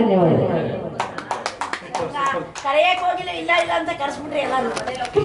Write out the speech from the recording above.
ಧನ್ಯವಾದ ಕರೆಯಕ್ಕೆ ಹೋಗಿಲ್ಲ ಇಲ್ಲ ಇಲ್ಲ ಅಂತ ಕರ್ಸ್ಬಿಟ್ರಿ ಎಲ್ಲರೂ.